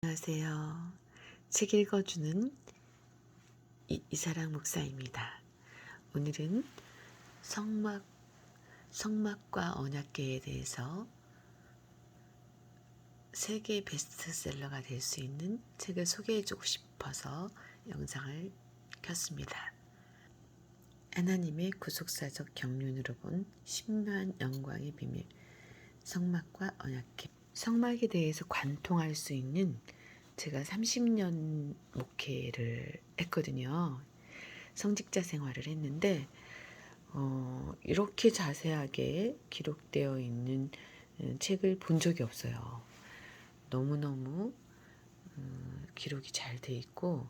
안녕하세요. 책 읽어주는 이, 이사랑 목사입니다. 오늘은 성막, 성막과 언약계에 대해서 세계 베스트셀러가 될 수 있는 책을 소개해주고 싶어서 영상을 켰습니다. 하나님의 구속사적 경륜으로 본 신묘한 영광의 비밀, 성막과 언약계. 성막에 대해서 관통할 수 있는 제가 30년 목회를 했거든요. 성직자 생활을 했는데 어, 이렇게 자세하게 기록되어 있는 음, 책을 본 적이 없어요. 너무너무 음, 기록이 잘 돼 있고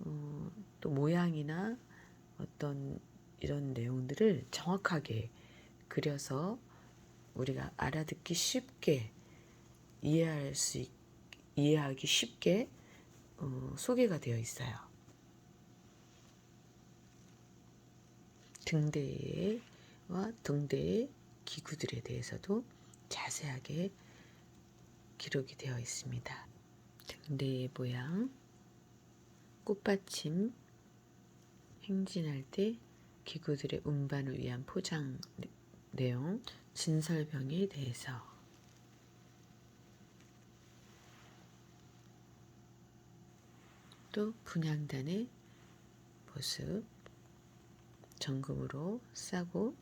어, 또 모양이나 어떤 이런 내용들을 정확하게 그려서 우리가 알아듣기 쉽게 이해할 수 있, 이해하기 쉽게 어, 소개가 되어 있어요. 등대와 등대의 기구들에 대해서도 자세하게 기록이 되어 있습니다. 등대의 모양, 꽃받침, 행진할 때 기구들의 운반을 위한 포장 내용, 진설병에 대해서 또 분양단의 모습 정금으로 싸고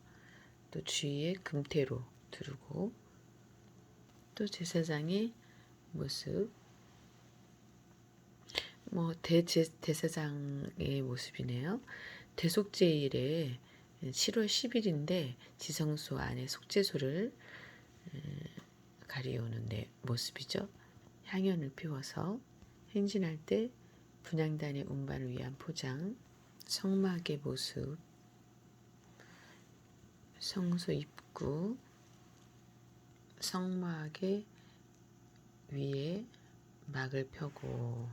또 주위에 금태로 두르고 또 제사장의 모습 뭐 대제, 대사장의 모습이네요. 대속제일에 7월 10일인데 지성소 안에 속죄소를 가리우는 데 모습이죠. 향연을 피워서 행진할 때 분양단의 운반을 위한 포장, 성막의 모습, 성소 입구, 성막의 위에 막을 펴고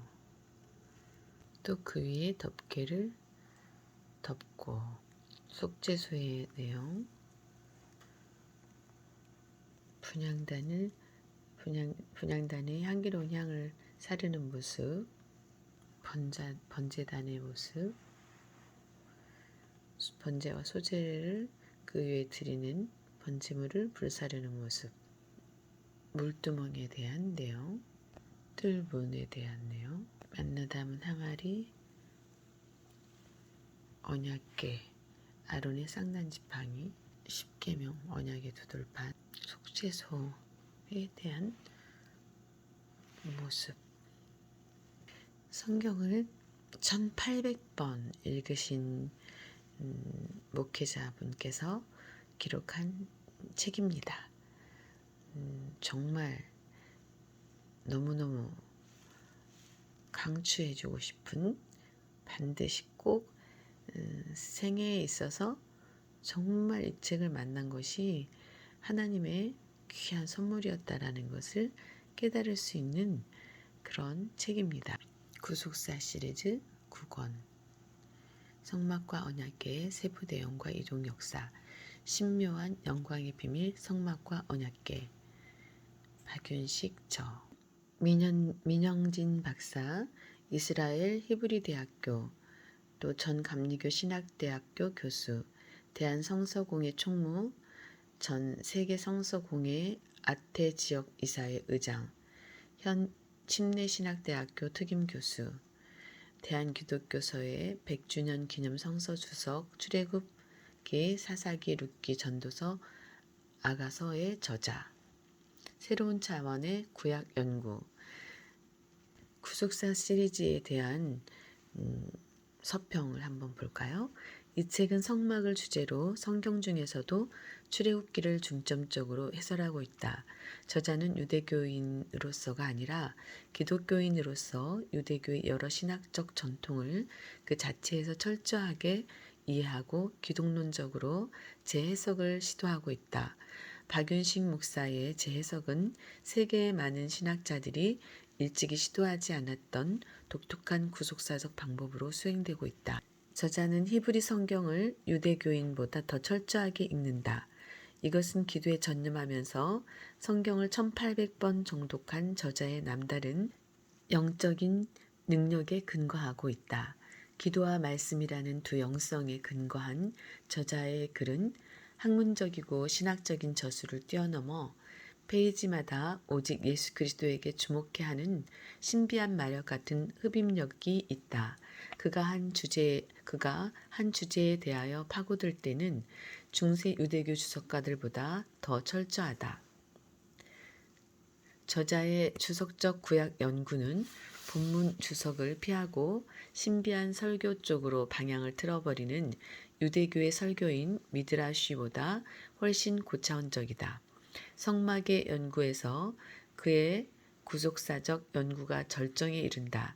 또 그 위에 덮개를 덮고 속죄소의 내용 분양단을 분양, 분양단의 향기로운 향을 사르는 모습 번자, 번제단의 모습, 번제와 소재를 그 위에 드리는 번제물을 불사르는 모습, 물두멍에 대한 내용, 뜰문에 대한 내용, 만나 담은 항아리, 언약계, 아론의 쌍난 지팡이, 십계명, 언약의 두돌판, 속죄소에 대한 모습, 성경을 1800번 읽으신 음, 목회자분께서 기록한 책입니다. 음, 정말 너무너무 강추해주고 싶은 반드시 꼭 음, 생애에 있어서 정말 이 책을 만난 것이 하나님의 귀한 선물이었다라는 것을 깨달을 수 있는 그런 책입니다. 구속사 시리즈 9권. 성막과 언약계의 세부 내용과 이동 역사 신묘한 영광의 비밀 성막과 언약계. 박윤식 저. 민현, 민영진 박사 이스라엘 히브리 대학교 또 전 감리교 신학대학교 교수 대한성서공회 총무 전 세계성서공회 아태 지역 이사회 의장 현 침례신학대학교 특임교수, 대한기독교서회 100주년 기념 성서 주석 출애굽기 사사기 룻기 전도서 아가서의 저자, 새로운 차원의 구약 연구, 구속사 시리즈에 대한 음, 서평을 한번 볼까요? 이 책은 성막을 주제로 성경 중에서도 출애굽기를 중점적으로 해설하고 있다. 저자는 유대교인으로서가 아니라 기독교인으로서 유대교의 여러 신학적 전통을 그 자체에서 철저하게 이해하고 기독론적으로 재해석을 시도하고 있다. 박윤식 목사의 재해석은 세계의 많은 신학자들이 일찍이 시도하지 않았던 독특한 구속사적 방법으로 수행되고 있다. 저자는 히브리 성경을 유대교인보다 더 철저하게 읽는다. 이것은 기도에 전념하면서 성경을 1800번 정독한 저자의 남다른 영적인 능력에 근거하고 있다. 기도와 말씀이라는 두 영성에 근거한 저자의 글은 학문적이고 신학적인 저수를 뛰어넘어 페이지마다 오직 예수 그리스도에게 주목해 하는 신비한 마력 같은 흡입력이 있다. 그가 한 주제 그가 한 주제에 대하여 파고들 때는 중세 유대교 주석가들보다 더 철저하다. 저자의 주석적 구약 연구는 본문 주석을 피하고 신비한 설교 쪽으로 방향을 틀어버리는 유대교의 설교인 미드라쉬보다 훨씬 고차원적이다. 성막의 연구에서 그의 구속사적 연구가 절정에 이른다.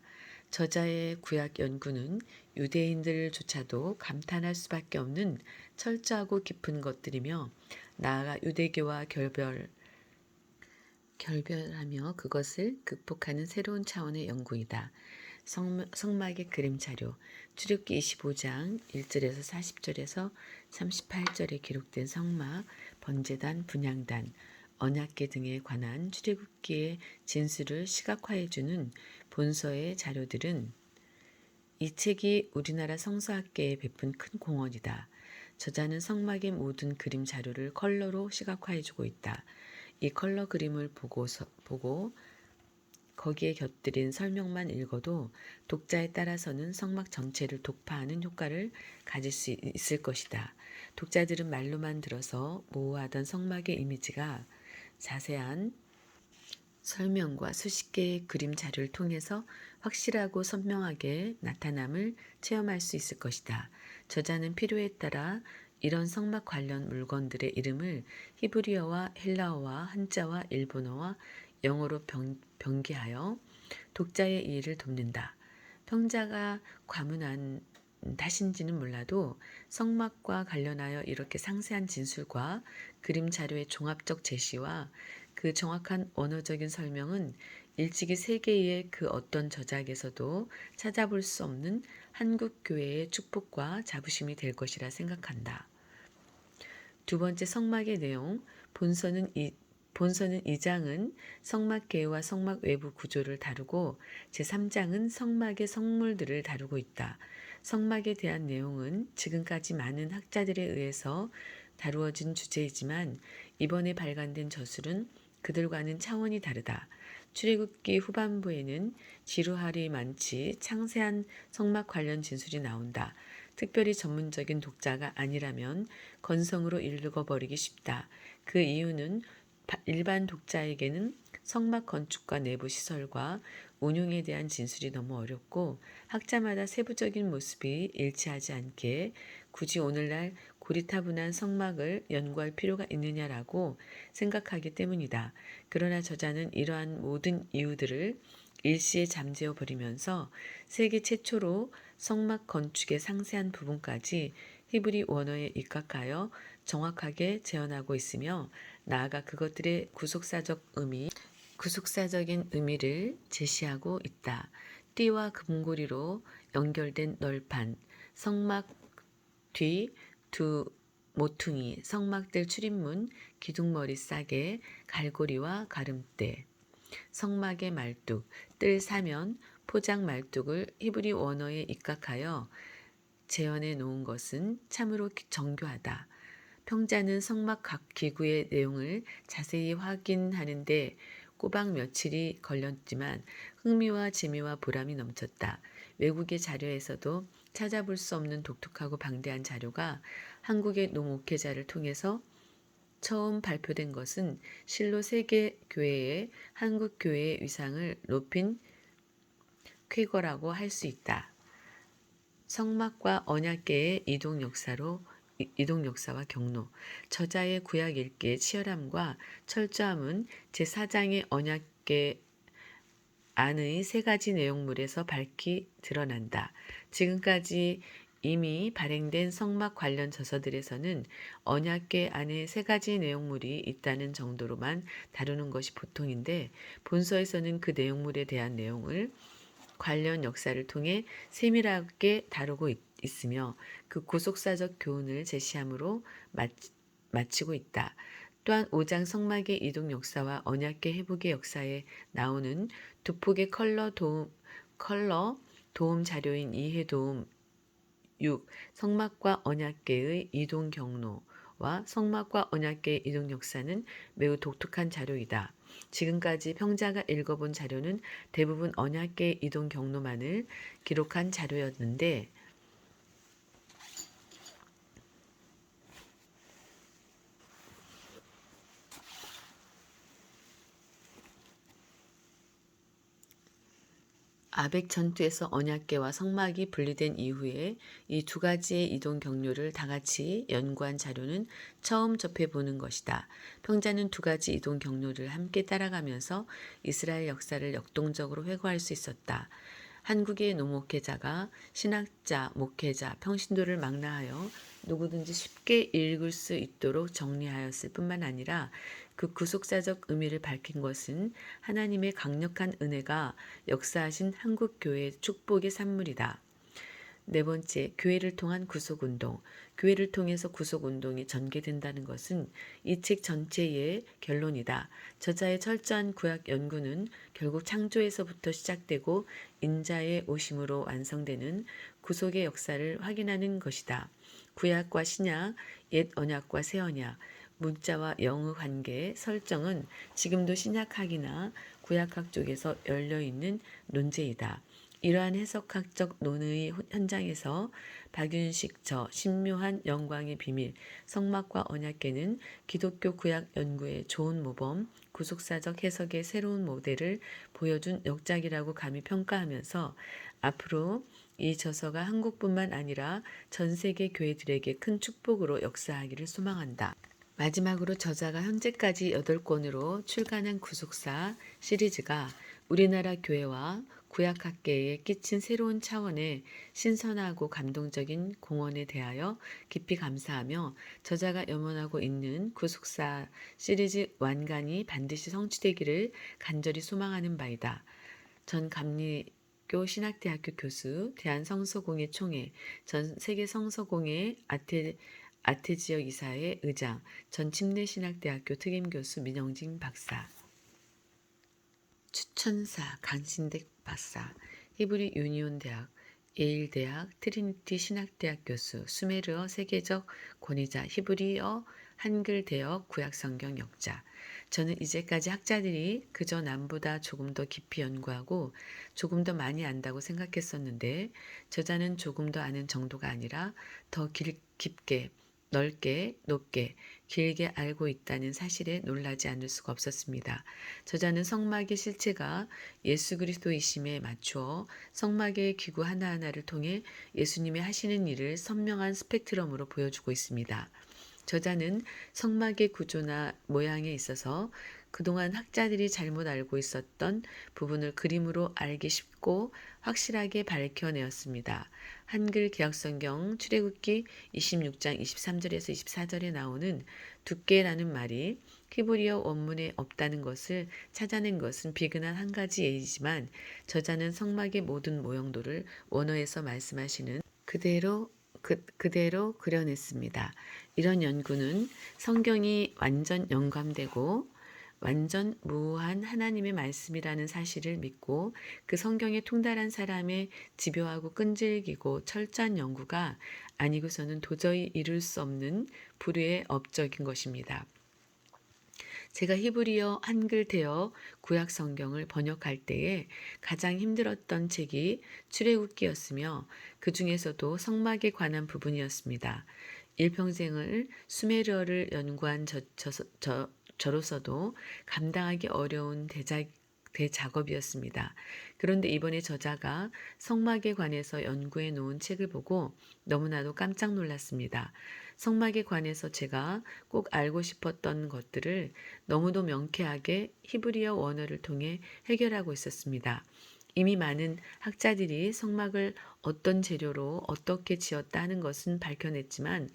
저자의 구약 연구는 유대인들조차도 감탄할 수밖에 없는 철저하고 깊은 것들이며 나아가 유대교와 결별 결별하며 그것을 극복하는 새로운 차원의 연구이다. 성, 성막의 그림 자료 출애굽기 25장 1절에서 40절에서 38절에 기록된 성막, 번제단, 분향단, 언약계 등에 관한 출애굽기의 진술을 시각화해 주는 본서의 자료들은 이 책이 우리나라 성서학계에 베푼 큰 공헌이다. 저자는 성막의 모든 그림 자료를 컬러로 시각화해 주고 있다. 이 컬러 그림을 보고서, 보고 거기에 곁들인 설명만 읽어도 독자에 따라서는 성막 전체를 독파하는 효과를 가질 수 있을 것이다. 독자들은 말로만 들어서 모호하던 성막의 이미지가 자세한 설명과 수십 개의 그림 자료를 통해서 확실하고 선명하게 나타남을 체험할 수 있을 것이다. 저자는 필요에 따라 이런 성막 관련 물건들의 이름을 히브리어와 헬라어와 한자와 일본어와 영어로 병, 병기하여 독자의 이해를 돕는다. 평자가 과문한 탓인지는 몰라도 성막과 관련하여 이렇게 상세한 진술과 그림 자료의 종합적 제시와 그 정확한 언어적인 설명은 일찍이 세계의 그 어떤 저작에서도 찾아볼 수 없는 한국 교회의 축복과 자부심이 될 것이라 생각한다. 두 번째 성막의 내용 본서는 이 본서는 2장은 성막 계와 성막 외부 구조를 다루고 제3장은 성막의 성물들을 다루고 있다. 성막에 대한 내용은 지금까지 많은 학자들에 의해서 다루어진 주제이지만 이번에 발간된 저술은 그들과는 차원이 다르다. 출애굽기 후반부에는 지루할이 많지 상세한 성막 관련 진술이 나온다. 특별히 전문적인 독자가 아니라면 건성으로 읽어버리기 쉽다. 그 이유는 일반 독자에게는 성막 건축과 내부 시설과 운용에 대한 진술이 너무 어렵고 학자마다 세부적인 모습이 일치하지 않게 굳이 오늘날 고리타분한 성막을 연구할 필요가 있느냐라고 생각하기 때문이다. 그러나 저자는 이러한 모든 이유들을 일시에 잠재워 버리면서 세계 최초로 성막 건축의 상세한 부분까지 히브리 원어에 입각하여 정확하게 재현하고 있으며 나아가 그것들의 구속사적 의미, 구속사적인 의미를 제시하고 있다. 띠와 금고리로 연결된 널판, 성막 뒤 두 모퉁이, 성막들 출입문, 기둥머리 싸개, 갈고리와 가름대, 성막의 말뚝, 뜰 사면, 포장 말뚝을 히브리 원어에 입각하여 재현해 놓은 것은 참으로 정교하다. 평자는 성막 각 기구의 내용을 자세히 확인하는데 꼬박 며칠이 걸렸지만 흥미와 재미와 보람이 넘쳤다. 외국의 자료에서도 찾아볼 수 없는 독특하고 방대한 자료가 한국의 농옥회자를 통해서 처음 발표된 것은 실로 세계 교회의 한국 교회의 위상을 높인 쾌거라고 할 수 있다. 성막과 언약계의 이동 역사로 이동 역사와 경로, 저자의 구약 읽기의 치열함과 철저함은 제4장의 언약계 안의 세 가지 내용물에서 밝히 드러난다. 지금까지 이미 발행된 성막 관련 저서들에서는 언약계 안에 세 가지 내용물이 있다는 정도로만 다루는 것이 보통인데 본서에서는 그 내용물에 대한 내용을 관련 역사를 통해 세밀하게 다루고 있, 있으며 그 구속사적 교훈을 제시함으로 마치고 있다. 또한 5장 성막의 이동 역사와 언약계 회복의 역사에 나오는 두 폭의 컬러 도움, 컬러 도움 자료인 이해 도움 6. 성막과 언약계의 이동 경로와 성막과 언약계의 이동 역사는 매우 독특한 자료이다. 지금까지 평자가 읽어본 자료는 대부분 언약계의 이동 경로만을 기록한 자료였는데 아벡 전투에서 언약계와 성막이 분리된 이후에 이 두 가지의 이동 경로를 다 같이 연구한 자료는 처음 접해보는 것이다. 평자는 두 가지 이동 경로를 함께 따라가면서 이스라엘 역사를 역동적으로 회고할 수 있었다. 한국의 노목회자가 신학자, 목회자, 평신도를 망라하여 누구든지 쉽게 읽을 수 있도록 정리하였을 뿐만 아니라 그 구속사적 의미를 밝힌 것은 하나님의 강력한 은혜가 역사하신 한국 교회의 축복의 산물이다. 네 번째, 교회를 통한 구속운동. 교회를 통해서 구속운동이 전개된다는 것은 이 책 전체의 결론이다. 저자의 철저한 구약 연구는 결국 창조에서부터 시작되고 인자의 오심으로 완성되는 구속의 역사를 확인하는 것이다. 구약과 신약, 옛 언약과 새 언약, 문자와 영의 관계 설정은 지금도 신약학이나 구약학 쪽에서 열려 있는 논제이다. 이러한 해석학적 논의 현장에서 박윤식 저 신묘한 영광의 비밀 성막과 언약계는 기독교 구약 연구의 좋은 모범 구속사적 해석의 새로운 모델을 보여준 역작이라고 감히 평가하면서 앞으로 이 저서가 한국뿐만 아니라 전 세계 교회들에게 큰 축복으로 역사하기를 소망한다. 마지막으로 저자가 현재까지 8권으로 출간한 구속사 시리즈가 우리나라 교회와 구약학계에 끼친 새로운 차원의 신선하고 감동적인 공헌에 대하여 깊이 감사하며 저자가 염원하고 있는 구속사 시리즈 완간이 반드시 성취되기를 간절히 소망하는 바이다. 전 감리 교 신학대학교 교수, 대한성서공회 총회, 전 세계 성서공회 아테 아테지역 이사회 의장, 전 침례신학대학교 특임교수 민영진 박사. 추천사 강신댁 박사, 히브리 유니온 대학, 예일 대학, 트리니티 신학대학 교수, 수메르어 세계적 권위자, 히브리어 한글 대역 구약 성경 역자. 저는 이제까지 학자들이 그저 남보다 조금 더 깊이 연구하고 조금 더 많이 안다고 생각했었는데 저자는 조금 더 아는 정도가 아니라 더 길, 깊게 넓게, 높게, 길게 알고 있다는 사실에 놀라지 않을 수가 없었습니다. 저자는 성막의 실체가 예수 그리스도이심에 맞추어 성막의 기구 하나하나를 통해 예수님의 하시는 일을 선명한 스펙트럼으로 보여주고 있습니다. 저자는 성막의 구조나 모양에 있어서 그동안 학자들이 잘못 알고 있었던 부분을 그림으로 알기 쉽고 확실하게 밝혀내었습니다. 한글 개혁성경 출애굽기 26장 23절에서 24절에 나오는 두께라는 말이 히브리어 원문에 없다는 것을 찾아낸 것은 비근한 한 가지 예이지만 저자는 성막의 모든 모형도를 원어에서 말씀하시는 그대로 그, 그대로 그려냈습니다. 이런 연구는 성경이 완전 영감되고 완전 무한 하나님의 말씀이라는 사실을 믿고 그 성경에 통달한 사람의 집요하고 끈질기고 철저한 연구가 아니고서는 도저히 이룰 수 없는 불의의 업적인 것입니다. 제가 히브리어 한글 대어 구약 성경을 번역할 때에 가장 힘들었던 책이 출애굽기였으며 그 중에서도 성막에 관한 부분이었습니다. 일평생을 수메르어를 연구한 저, 저, 저, 저로서도 감당하기 어려운 대작, 대작업이었습니다. 그런데 이번에 저자가 성막에 관해서 연구해 놓은 책을 보고 너무나도 깜짝 놀랐습니다. 성막에 관해서 제가 꼭 알고 싶었던 것들을 너무도 명쾌하게 히브리어 원어를 통해 해결하고 있었습니다. 이미 많은 학자들이 성막을 어떤 재료로 어떻게 지었다 하는 것은 밝혀냈지만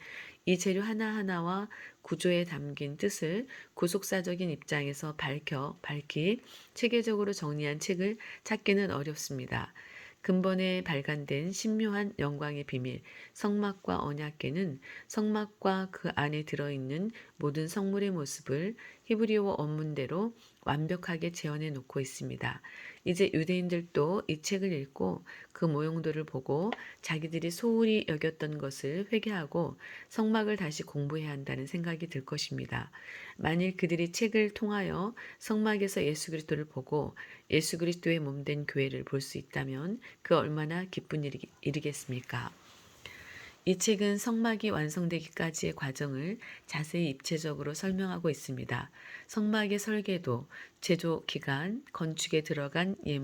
이 재료 하나하나와 구조에 담긴 뜻을 구속사적인 입장에서 밝혀 밝히 체계적으로 정리한 책을 찾기는 어렵습니다. 근본에 발간된 신묘한 영광의 비밀, 성막과 언약계는 성막과 그 안에 들어있는 모든 성물의 모습을 히브리어 원문대로 완벽하게 재현해 놓고 있습니다. 이제 유대인들도 이 책을 읽고 그 모형들을 보고 자기들이 소홀히 여겼던 것을 회개하고 성막을 다시 공부해야 한다는 생각이 들 것입니다. 만일 그들이 책을 통하여 성막에서 예수 그리스도를 보고 예수 그리스도의 몸된 교회를 볼 수 있다면 그 얼마나 기쁜 일이, 일이겠습니까? 이 책은 성막이 완성되기까지의 과정을 자세히 입체적으로 설명하고 있습니다. 성막의 설계도, 제조 기간, 건축에 들어간 예,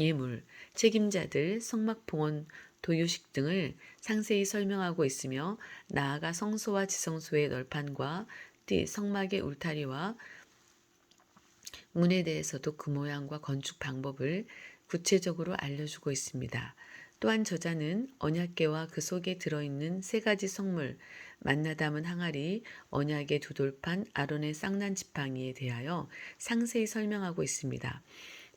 예물, 책임자들, 성막 봉헌, 도유식 등을 상세히 설명하고 있으며 나아가 성소와 지성소의 널판과 띠, 성막의 울타리와 문에 대해서도 그 모양과 건축 방법을 구체적으로 알려주고 있습니다. 또한 저자는 언약계와 그 속에 들어있는 세 가지 성물, 만나 담은 항아리, 언약의 두 돌판, 아론의 쌍난 지팡이에 대하여 상세히 설명하고 있습니다.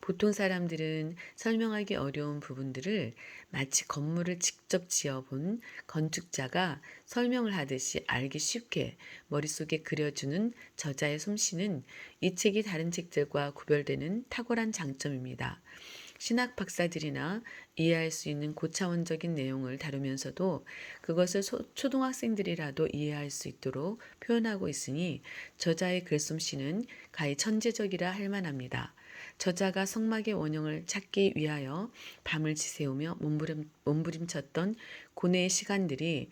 보통 사람들은 설명하기 어려운 부분들을 마치 건물을 직접 지어본 건축자가 설명을 하듯이 알기 쉽게 머릿속에 그려주는 저자의 솜씨는 이 책이 다른 책들과 구별되는 탁월한 장점입니다. 신학 박사들이나 이해할 수 있는 고차원적인 내용을 다루면서도 그것을 소, 초등학생들이라도 이해할 수 있도록 표현하고 있으니 저자의 글솜씨는 가히 천재적이라 할 만합니다. 저자가 성막의 원형을 찾기 위하여 밤을 지새우며 몸부림, 몸부림쳤던 고뇌의 시간들이